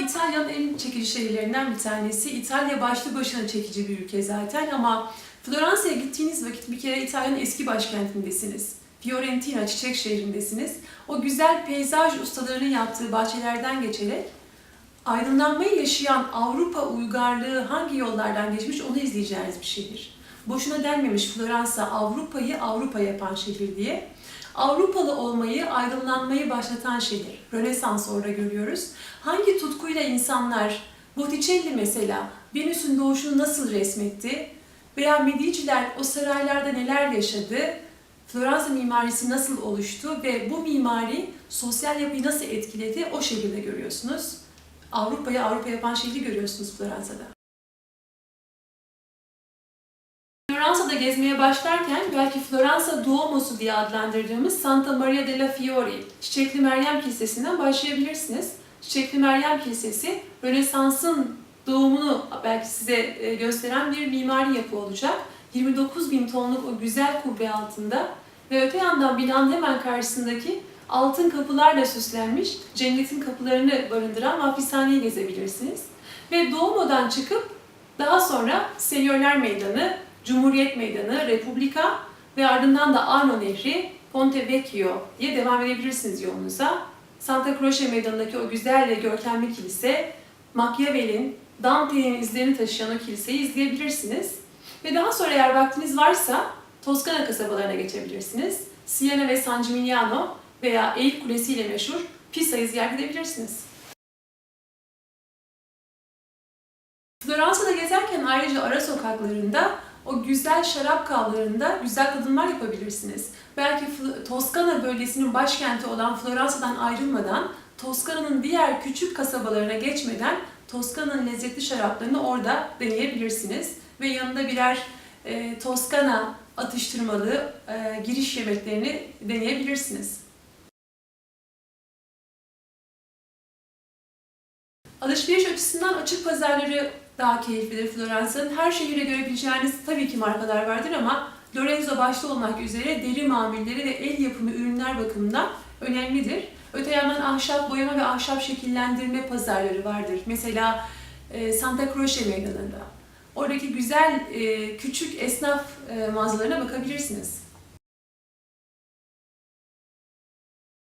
İtalya'nın en çekici şehirlerinden bir tanesi. İtalya başlı başına çekici bir ülke zaten ama Floransa'ya gittiğiniz vakit bir kere İtalya'nın eski başkentindesiniz. Fiorentina çiçek şehrindesiniz. O güzel peyzaj ustalarının yaptığı bahçelerden geçerek aydınlanmayı yaşayan Avrupa uygarlığı hangi yollardan geçmiş onu izleyeceğiniz bir şehir. Boşuna denmemiş Floransa Avrupa'yı Avrupa yapan şehir diye. Avrupalı olmayı, aydınlanmayı başlatan şehir. Rönesans orada görüyoruz. Hangi tutkuyla insanlar, Botticelli mesela, Venüs'ün doğuşunu nasıl resmetti? Veya Mediciler o saraylarda neler yaşadı? Floransa mimarisi nasıl oluştu ve bu mimari sosyal yapıyı nasıl etkiledi o şekilde görüyorsunuz. Avrupa'yı Avrupa yapan şehri görüyorsunuz Floransa'da. Floransa'da gezmeye başlarken belki Floransa Duomo'su diye adlandırdığımız Santa Maria della Fiori, Çiçekli Meryem Kilisesi'nden başlayabilirsiniz. Çiçekli Meryem Kilisesi, Rönesans'ın doğumunu belki size e, gösteren bir mimari yapı olacak. 29 bin tonluk o güzel kubbe altında ve öte yandan binanın hemen karşısındaki altın kapılarla süslenmiş cennetin kapılarını barındıran hapishaneyi gezebilirsiniz. Ve Duomo'dan çıkıp daha sonra Senyorlar Meydanı, Cumhuriyet Meydanı, Republika ve ardından da Arno Nehri, Ponte Vecchio diye devam edebilirsiniz yolunuza. Santa Croce Meydanı'ndaki o güzel ve görkemli kilise, Machiavelli'nin, Dante'nin izlerini taşıyan o kiliseyi izleyebilirsiniz. Ve daha sonra eğer vaktiniz varsa Toskana kasabalarına geçebilirsiniz. Siena ve San Gimignano veya Eğil Kulesi ile meşhur Pisa'yı ziyaret edebilirsiniz. Floransa'da gezerken ayrıca ara sokaklarında o güzel şarap kavlarında güzel tadımlar yapabilirsiniz. Belki Toskana bölgesinin başkenti olan Floransa'dan ayrılmadan, Toskana'nın diğer küçük kasabalarına geçmeden Toskana'nın lezzetli şaraplarını orada deneyebilirsiniz. Ve yanında birer e, Toskana atıştırmalığı e, giriş yemeklerini deneyebilirsiniz. Alışveriş açısından açık pazarları daha keyiflidir Floransa'nın. Her şehirde görebileceğiniz tabii ki markalar vardır ama Lorenzo başta olmak üzere deri mamulleri ve el yapımı ürünler bakımından önemlidir. Öte yandan ahşap boyama ve ahşap şekillendirme pazarları vardır. Mesela e, Santa Croce Meydanı'nda. Oradaki güzel e, küçük esnaf e, mağazalarına bakabilirsiniz.